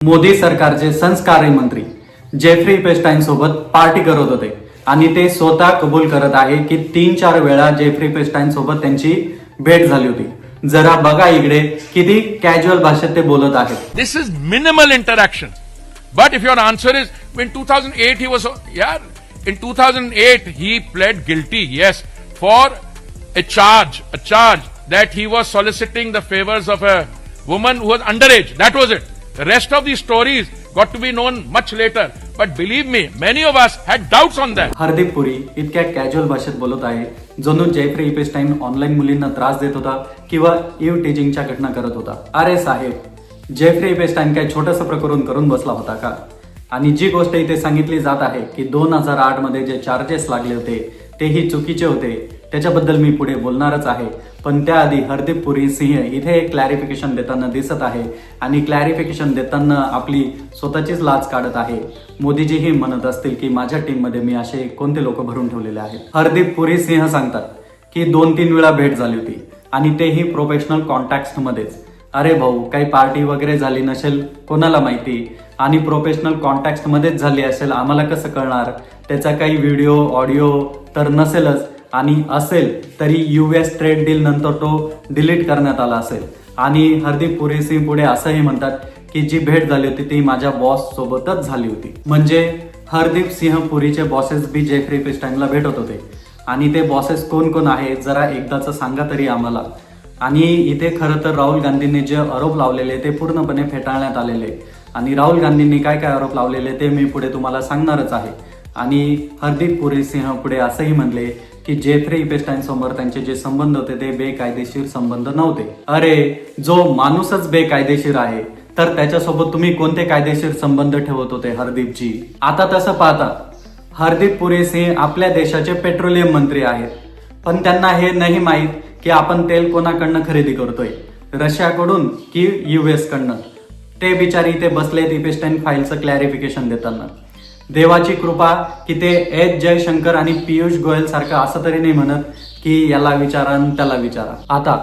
मोदी सरकारचे संस्कार मंत्री जेफ्री पेस्टाईन सोबत पार्टी करत होते. आणि ते स्वतः कबूल करत आहे की तीन चार वेळा जेफ्री पेस्टाईन सोबत त्यांची भेट झाली होती. जरा बघा इकडे किती कॅज्युअल भाषेत ते बोलत आहेत. This is minimal interaction but if your answer is in two thousand in two thousand eight he pled guilty yes for a charge a charge that he was soliciting the favours of a woman who was under age that was it rest of the stories got to be known much later. But believe me, many of us had doubts on that. Hardeep Puri इतक्या casual भाषेत बोलत आहे जणू Jeffrey इपेस्टाईन online मुलींना त्रास देत होता किंवा इव टीचिंगच्या घटना करत होता अरे साहेब जेफ्री इपेस्टाईन काय छोटंसं प्रकरण करून बसला होता का आणि जी गोष्ट इथे सांगितली जात आहे की दोन हजार आठमध्ये जे चार्जेस लागले होते तेही चुकीचे होते त्याच्याबद्दल मी पुढे बोलणारच आहे. पण त्याआधी हरदीप पुरी सिंह इथे एक क्लॅरिफिकेशन देताना दिसत आहे. आणि क्लॅरिफिकेशन देताना आपली स्वतःचीच लाच काढत आहे. मोदीजीही म्हणत असतील की माझ्या टीममध्ये मी असे कोणते लोक भरून ठेवलेले आहेत? हरदीप पुरी सिंह सांगतात की दोन तीन वेळा भेट झाली होती. आणि तेही प्रोफेशनल कॉन्टॅक्टमध्येच अरे भाऊ काही पार्टी वगैरे झाली नसेल कोणाला माहिती? आणि प्रोफेशनल कॉन्टॅक्टमध्येच झाली असेल आम्हाला कसं कळणार? त्याचा काही व्हिडिओ ऑडिओ तर नसेलच. आणि असेल तरी यू एस ट्रेड डील नंतर तो डिलीट करण्यात आला असेल. आणि हरदीप पुरी सिंग पुढे असंही म्हणतात की जी भेट झाली होती ती माझ्या बॉस सोबतच झाली होती. म्हणजे हरदीप सिंह पुरीचे बॉसेस बी जेफ्री पेस्टाईनला भेटत होते. आणि ते बॉसेस कोण कोण आहे जरा एकदाचं सांगा तरी आम्हाला. आणि इथे खरं तर राहुल गांधींनी जे आरोप लावलेले ते पूर्णपणे फेटाळण्यात आलेले. आणि राहुल गांधींनी काय काय आरोप लावलेले ते मी पुढे तुम्हाला सांगणारच आहे. आणि हरदीप पुरी सिंह पुढे असंही म्हणले की जेफ्री इपेस्टाईन समोर त्यांचे जे संबंध होते ते बेकायदेशीर संबंध नव्हते. अरे जो माणूसच बेकायदेशीर आहे तर त्याच्यासोबत तुम्ही कोणते कायदेशीर संबंध ठेवत होते हरदीपजी? आता तसं पाहता हरदीप पुरी सिंह आपल्या देशाचे पेट्रोलियम मंत्री आहेत. पण त्यांना हे नाही माहीत की आपण तेल कोणाकडनं खरेदी करतोय. रशियाकडून की युएस कडनं? ते बिचारी इथे बसले इपेस्टाईन फाईलचं क्लॅरिफिकेशन देताना. देवाची कृपा की ते एच जयशंकर आणि पियुष गोयल सारखं असं तरी नाही म्हणत की याला विचारा आणि त्याला विचारा. आता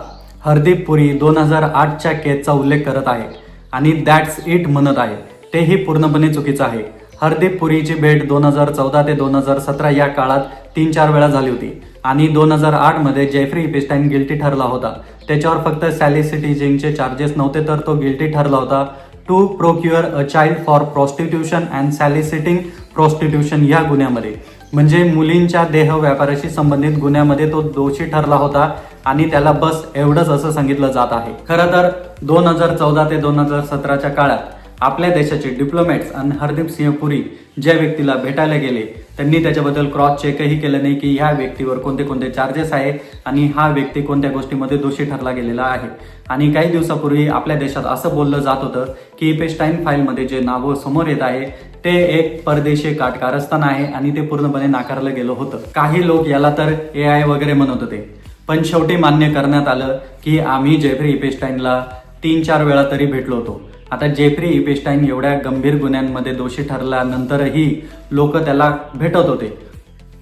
हरदीप पुरी दोन हजार आठच्या केसचा उल्लेख करत आहे आणि दॅट्स इट म्हणत आहे. तेही पूर्णपणे चुकीचं आहे. हरदीप पुरीची भेट दोन हजार चौदा ते दोन हजार सतरा या काळात तीन चार वेळा झाली होती आणि दोन हजार आठमध्ये जेफ्री इपिस्टाईन गिल्टी ठरला होता. त्याच्यावर फक्त सॅलिसिटिजिंगचे चार्जेस नव्हते तर तो गिल्टी ठरला होता. To procure a child for prostitution and soliciting prostitution या गुन्ह्यामध्ये. म्हणजे मुलींच्या देह व्यापाराशी संबंधित गुन्ह्यामध्ये तो दोषी ठरला होता आणि त्याला बस एवढंच असं सांगितलं जात आहे. खरं तर दोन हजार चौदा ते दोन हजार सतराच्या काळात आपल्या देशाचे डिप्लोमॅट्स आणि हरदीप सिंह पुरी ज्या व्यक्तीला भेटायला गेले त्यांनी त्याच्याबद्दल क्रॉस चेकही केलं नाही की ह्या व्यक्तीवर कोणते कोणते चार्जेस आहे आणि हा व्यक्ती कोणत्या गोष्टीमध्ये दोषी ठरला गेलेला आहे. आणि काही दिवसापूर्वी आपल्या देशात असं बोललं जात होतं की पेस्टाईन फाईलमध्ये जे नावं समोर येत आहे ते एक परदेशी काटकारस्थान आहे आणि ते पूर्णपणे नाकारलं गेलं होतं. काही लोक याला तर ए आय वगैरे म्हणत होते. पण शेवटी मान्य करण्यात आलं की आम्ही जेफ्री इपेस्टाईनला तीन चार वेळा तरी भेटलो होतो. आता जेफ्री इपेस्टाईन एवढ्या गंभीर गुन्ह्यांमध्ये दोषी ठरल्यानंतरही लोक त्याला भेटत होते.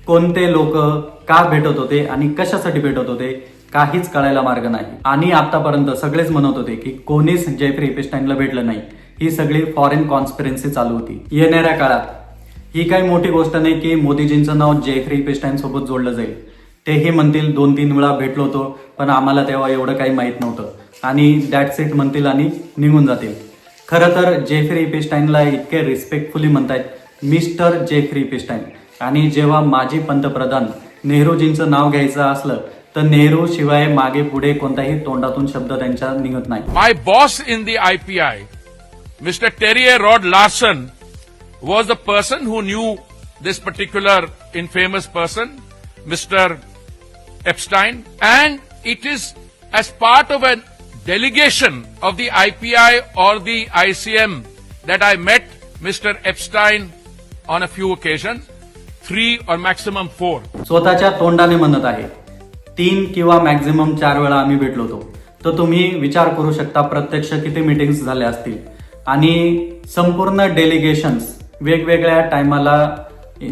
कोणते लोक का भेटत होते आणि कशासाठी भेटत होते काहीच कळायला मार्ग नाही. आणि आतापर्यंत सगळेच म्हणत होते की कोणीच जेफ्री इपेस्टाईनला भेटलं नाही. ही सगळी फॉरेन कॉन्स्पिरन्सी चालू होती. येणाऱ्या काळात ही काही मोठी गोष्ट नाही की मोदीजींचं नाव जेफ्री पेस्टाईन सोबत जोडलं जाईल. तेही म्हणतील दोन तीन वेळा भेटलो होतो पण आम्हाला तेव्हा एवढं काही माहीत नव्हतं. आणि दॅट सीट म्हणतील आणि निघून जातील. खरं तर जेफ्री पिस्टाईनला इतके रिस्पेक्टफुली म्हणतायत. मिस्टर जेफ्री पिस्टाईन आणि जेव्हा माजी पंतप्रधान नेहरूजींचं नाव घ्यायचं असलं तर नेहरू शिवाय मागे पुढे कोणताही तोंडातून शब्द त्यांच्या निघत नाही. My boss in the I P I mister Terje Rod Larsen was the person who knew this particular infamous person mister Epstein and it is as part of a delegation of the IPI or the ICM that I met Mr. Epstein on a few occasions, three or maximum four. स्वतःच्या तोंडाने म्हणत आहे तीन किंवा maximum चार वेळा आम्ही भेटलो होतो तर तुम्ही विचार करू शकता प्रत्यक्ष किती मीटिंग्स झाल्या असतील आणि संपूर्ण डेलिगेशन्स वेगवेगळ्या टायमाला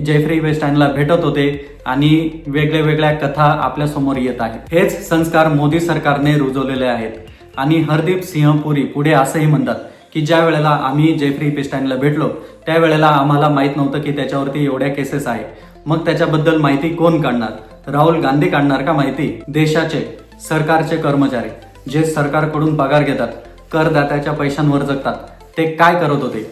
जेफ्री वेस्टाईनला भेटत होते आणि वेगळ्या वेगळ्या कथा आपल्यासमोर येत आहेत हेच संस्कार मोदी सरकारने रुजवलेले आहेत आणि हरदीप सिंह पुरी पुढे असंही म्हणतात की ज्या वेळेला आम्ही जेफ्री पेस्टाईनला भेटलो त्यावेळेला आम्हाला माहीत नव्हतं की त्याच्यावरती एवढ्या केसेस आहे मग त्याच्याबद्दल माहिती कोण काढणार? राहुल गांधी काढणार का माहिती? देशाचे सरकारचे कर्मचारी जे सरकारकडून पगार घेतात करदात्याच्या पैशांवर जगतात ते काय करत होते?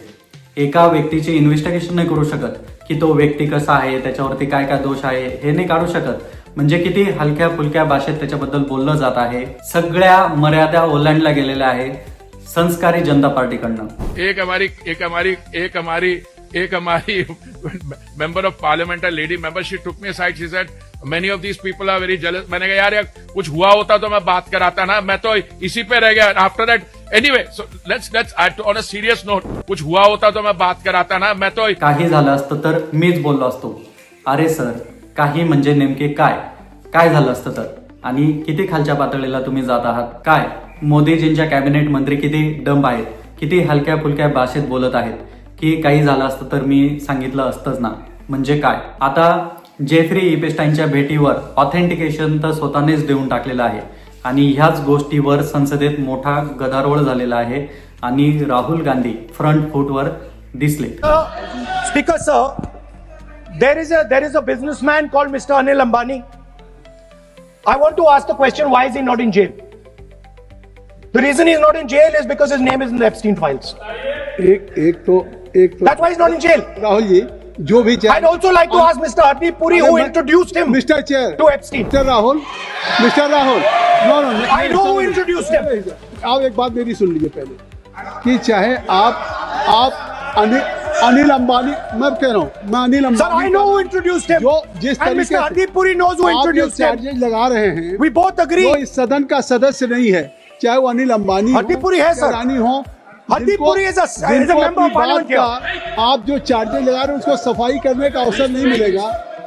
एका व्यक्तीची इन्व्हेस्टिगेशन नाही करू शकत की तो व्यक्ती कसा आहे त्याच्यावरती काय काय दोष आहे हे नाही काढू शकत. म्हणजे किती हलक्या फुलक्या भाषेत त्याच्याबद्दल बोललं जात आहे. सगळ्या मर्यादा ओलांडल्या गेलेल्या आहे. संस्कारी जनता पार्टीकडनं. एक हमारी एक हमारी एक हमारी एक हमारी member of parliament lady member she took me side she said many of these people are very jealous मैंने कहा यार यार कुछ हुआ होता तो मैं बात कराता ना मैं तो इसी पे रह गया after that anyway so let's let's on a serious note कुछ हुआ होता तो मैं बात कराता ना मैं तो काही झालं असतं तर मीच बोललो असतो. अरे सर काही म्हणजे नेमके काय? काय झालं असतं तर? आणि किती खालच्या पातळीला तुम्ही जात आहात? काय? मोदीजींच्या कॅबिनेट मंत्री किती डंब आहेत? किती हलक्या फुलक्या भाषेत बोलत आहेत? की काही झालं असतं तर मी सांगितलं असतंच ना? म्हणजे काय? आता जेफ्री इपेस्टाईनच्या भेटीवर ऑथेंटिकेशन तर स्वतःनेच देऊन टाकलेलं आहे. आणि ह्याच गोष्टीवर संसदेत मोठा गदारोळ झालेला आहे आणि राहुल गांधी फ्रंट फूटवर दिसले speaker sir there is a there is a businessman called Mr. Anil Ambani. I want to ask the question: Why is he not in jail? The reason he's not in jail is because his name is in the Epstein files. एक एक तो एक तो That's why he's not in jail. Rahul ji जो भी I'd also like to ask Mr. Hardeep Puri, who introduced him mister chair to Epstein. Mister Rahul mister Rahul no no I know who introduced him. आप एक बात मेरी सुन लीजिए पहले कि चाहे आप आप अनिल अनिल अंबानी मैं कह रहा हूँ मैं Anil Ambani know who introduced him. जो जिस तरीके Mr. Say Hardeep Puri knows who जो introduced लगा रहे हैं We both agree. वो इस सदन का सदस्य नहीं है चाहे वो अनिल अंबानी हो, हरदीप पुरी है, सर। रानी हो हरदीप पुरी आप जो चार्जेस लगा रहे हैं उसको सफ़ाई करने का अवसर नहीं मिलेगा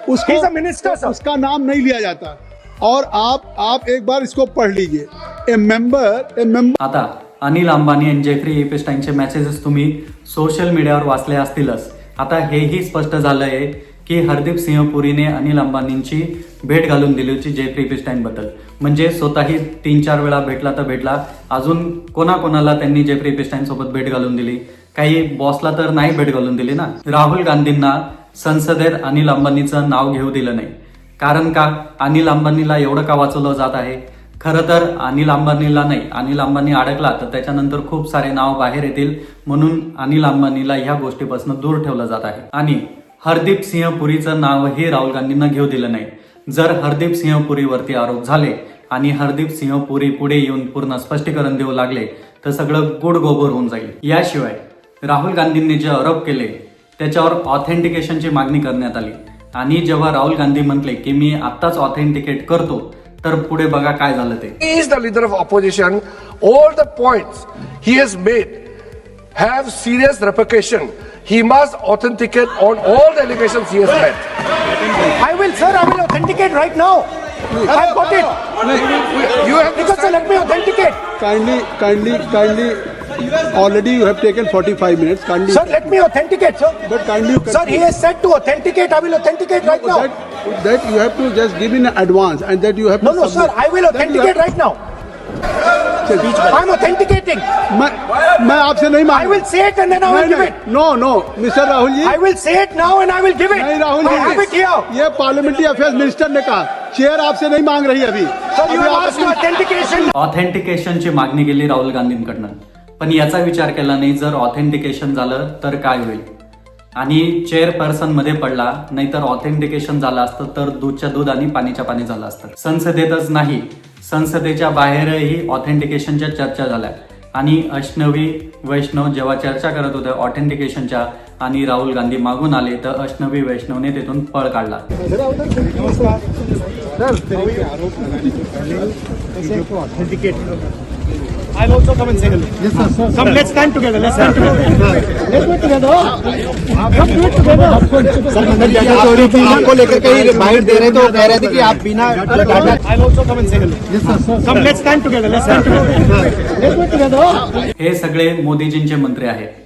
उसको sir. उसका नाम नहीं लिया जाता और आप आप एक बार इसको पढ़ लीजिए ए मेंबर ए मेंबर आता अनिल अंबानी आणि जेफ्री एपेस्टाईनचे मेसेजेस तुम्ही सोशल मीडियावर वाचले असतीलच. आता हेही स्पष्ट झालं आहे की हरदीप सिंह पुरीने अनिल अंबानींची भेट घालून दिली होती जेफ्री इपेस्टाईनबद्दल म्हणजे स्वतःही तीन चार वेळा भेटला तर भेटला. अजून कोणाकोणाला त्यांनी जेफ्री एपेस्टाईन सोबत भेट घालून दिली? काही बॉसला तर नाही भेट घालून दिली ना? राहुल गांधींना संसदेत अनिल अंबानीचं नाव घेऊ दिलं नाही. कारण का? अनिल अंबानीला एवढं का वाचवलं जात आहे? खरं तर अनिल अंबानीला नाही. अनिल अंबानी अडकला तर त्याच्यानंतर खूप सारे नाव बाहेर येतील. म्हणून अनिल अंबानीला ह्या गोष्टीपासून दूर ठेवलं जात आहे. आणि हरदीप सिंह पुरीचं नावही राहुल गांधींना घेऊ दिलं नाही. जर हरदीप सिंह पुरीवरती आरोप झाले आणि हरदीप सिंह पुरी पुढे येऊन पूर्ण स्पष्टीकरण देऊ लागले तर सगळं गुड गोबर होऊन जाईल. याशिवाय राहुल गांधींनी जे आरोप केले त्याच्यावर ऑथेंटिकेशनची मागणी करण्यात आली. आणि जेव्हा राहुल गांधी म्हटले की मी आत्ताच ऑथेंटिकेट करतो तर पुढे बघा काय झालं ते He is the leader of opposition. All the points he has made have serious repercussion. He must authenticate on all the allegations he has made. I will, sir. I will authenticate right now. I've got it. You have to Because, sir, let me authenticate. kindly kindly kindly already you have taken 45 minutes kindly Sir, let me authenticate, sir. but kindly you Sir, he has said to authenticate. I will authenticate right now. That that you have to just give in advance and that you have No, to no, sir. submit. I will authenticate have- right now. I'm authenticating. मैं मैं आपसे नहीं मांग I will say it and then I will give it. No no mister Rahul ji I will say it now and I will give it. नहीं Rahul I have it ji here. ये parliamentary affairs minister ने कहा chair आपसे नहीं मांग रही अभी Sir, you asked for authentication. ऑथेंटिकेशनची मागणी केली राहुल गांधींकडनं पण याचा विचार केला नाही जर ऑथेंटिकेशन झालं तर काय होईल आणि चेअरपर्सनमध्ये पडला नाहीतर ऑथेंटिकेशन झालं असतं तर दूधच्या दूध आणि पाणीच्या पाणी झालं असतं. संसदेतच नाही संसदेच्या बाहेरही ऑथेंटिकेशनच्या चर्चा झाल्या. आणि अष्णवी वैष्णव जेव्हा चर्चा करत होत्या ऑथेंटिकेशनच्या आणि राहुल गांधी मागून आले तर अष्णवी वैष्णवने तिथून पळ काढला. I'll also come and say hello. Yes, sir, sir. Come, let's stand together. Let's stand together. Let's do it together. Come do it together. आपको लेकर कहीं बाहर दे रहे तो कह रहे थे कि आप बिना I'll also come and say hello. Yes, sir, sir. Come, let's stand together. Let's stand together. Let's do it together. हे सगळे मोदीजींचे मंत्री आहेत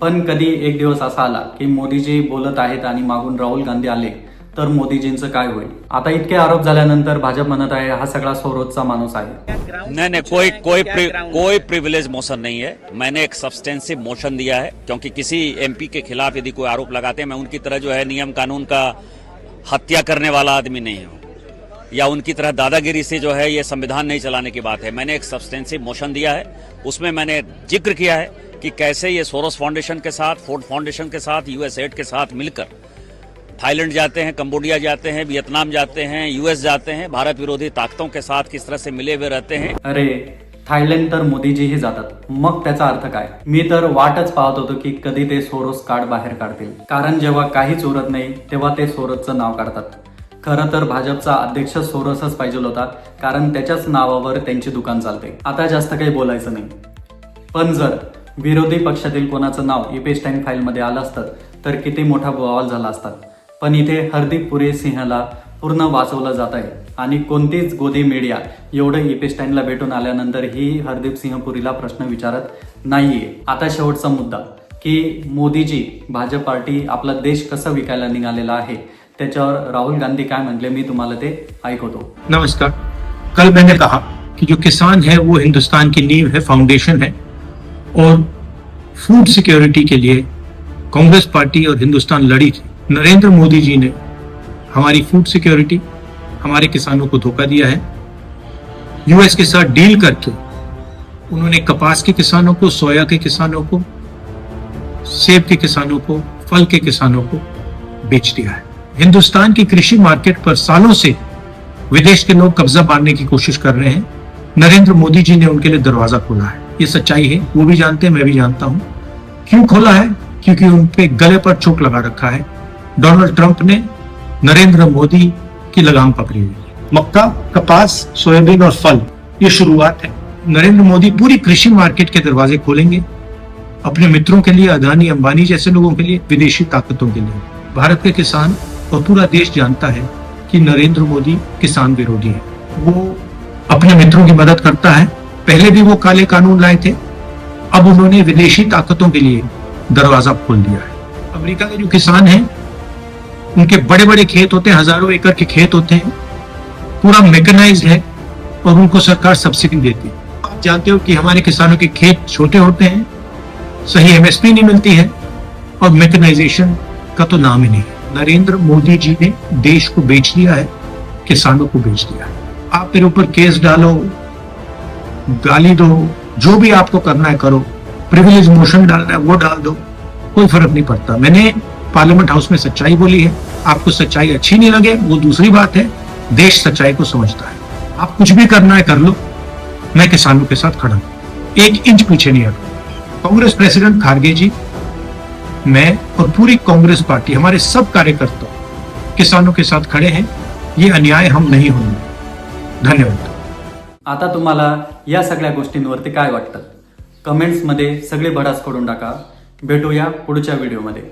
पण कधी एक दिवस असा आला की मोदीजी बोलत आहेत आणि मागून राहुल गांधी आले तर मोदीजींचं काय होईल? आता इतके आरोप झाल्यानंतर भाजप म्हणत आहे हा सगळा सोरोजचा माणूस आहे. नहीं नहीं कोई कोई प्रि, कोई प्रिविलेज मोशन नहीं है। मैंने एक सब्सटेंसिव मोशन दिया है क्योंकि किसी एमपी के खिलाफ यदि कोई आरोप लगाते हैं मैं उनकी तरह जो है नियम कानून का हत्या करने वाला आदमी नहीं हूँ। या उनकी तरह दादागिरी से जो है ये संविधान नहीं चलाने की बात है। मैंने एक सब्सटेंसिव मोशन दिया है उसमें मैंने ज़िक्र किया है कि कैसे ये सोरोस फाउंडेशन के साथ फोर्ड फाउंडेशन के साथ यूएसएड के साथ मिलकर थाईलैंड जाते हैं कंबोडिया जाते हैं वियतनाम जाते हैं यूएस जाते हैं भारत विरोधी ताकतों के साथ किस तरह से मिले हुए रहते हैं? अरे थायलंड तर मोदीजीही जातात. मग त्याचा अर्थ काय? मी तर वाटच पाहत होतो की कधी ते सोरोस कार्ड बाहेर काढतील. कारण जेव्हा काहीच उरत नाही तेव्हा ते सोरोसचं नाव काढतात. खरं तर भाजपचा अध्यक्ष सोरसच पाहिजे होता कारण त्याच्याच नावावर त्यांची दुकान चालते. आता जास्त काही बोलायचं नाही. पण जर विरोधी पक्षातील कोणाचं नाव इपेश फाईलमध्ये आलं असतं तर किती मोठा बवाल झाला असता. पण इथे हरदीप पुरे सिंहला पूर्ण वाचवलं जात आहे. आणि कोणतीच गोदी मीडिया एवढं इपेस्टाईनला भेटून आल्यानंतर ही हरदीप सिंह पुरीला प्रश्न विचारत नाहीये. आता शेवटचा मुद्दा की मोदीजी भाजप पार्टी आपला देश कसा विकायला निघालेला आहे? त्याच्यावर राहुल गांधी काय म्हटले मी तुम्हाला ते ऐकवतो. नमस्कार. कल मैंने कहा कि जो किसान है वो हिंदुस्तान की नींव है फाउंडेशन है। और फूड सिक्योरिटी के लिए कांग्रेस पार्टी और हिंदुस्तान लड़ी थी। नरेंद्र मोदी जी ने हमारी फ़ूड सिक्योरिटी हमारे किसानों को धोखा दिया है। यूएस के साथ डील करके उन्होंने कपास के किसानों को, सोया के किसानों को, सेब के किसानों को, फल के किसानों को बेच दिया है। हिंदुस्तान की कृषि मार्केट पर सालों से विदेश के लोग कब्जा मारने की कोशिश कर रहे हैं। नरेंद्र मोदी जी ने उनके लिए दरवाज़ा खोला है। ये सच्चाई है, वो भी जानते हैं, मैं भी जानता हूँ। क्यों खोला है? क्योंकि उन पे गले पर चोट लगा रखा है। डोनाल्ड ट्रंप ने नरेंद्र मोदी की लगाम पकड़ी हुई। मक्का, कपास, सोयाबीन और फल, ये शुरुआत है। नरेंद्र मोदी पूरी कृषि मार्केट के दरवाजे खोलेंगे, अपने मित्रों के लिए, अदानी, अंबानी जैसे लोगों के लिए, विदेशी ताकतों के लिए। भारत के किसान और पूरा देश जानता है कि नरेंद्र मोदी किसान विरोधी है। वो अपने मित्रों की मदद करता है। पहले भी वो काले कानून लाए थे, अब उन्होंने विदेशी ताकतों के लिए दरवाज़ा खोल दिया है। अमेरिका के जो किसान हैं उनके बड़े बड़े खेत होते हैं, हज़ारों एकड़ के खेत होते हैं। पूरा मेकनाइज है और उनको सरकार सब्सिडी देती है। आप जानते हो कि हमारे किसानों के खेत छोटे होते हैं, सही एमएसपी नहीं मिलती है और मैकेनाइजेशन का तो नाम ही नहीं नरेंद्र मोदी जी ने देश को बेच दिया है, किसानों को बेच दिया है। आप मेरे ऊपर केस डालो, गाली दो, जो भी आपको करना है करो। प्रिविलेज मोशन डालना है, वो डाल दो, कोई फ़र्क नहीं पड़ता। मैंने पार्लियामेंट हाउस में सच्चाई बोली है। आपको सच्चाई अच्छी नहीं लगे, वो दूसरी बात है, देश सच्चाई को समझता है। आप कुछ भी करना है, कर लो। मैं किसानों के साथ खड़ा हूँ। एक इंच पीछे नहीं हटूँगा। कांग्रेस प्रेसिडेंट खारगे जी, मैं और पूरी कांग्रेस पार्टी, हमारे सब कार्यकर्ता किसानों के साथ खड़े हैं। ये अन्याय हम नहीं होंगे। धन्यवाद। आता तुम्हाला या सगळ्या गोष्टींवरती काय वाटतं? कमेंट्समध्ये सगळे भडास करून टाका. भेटूया पुढच्या व्हिडिओमध्ये.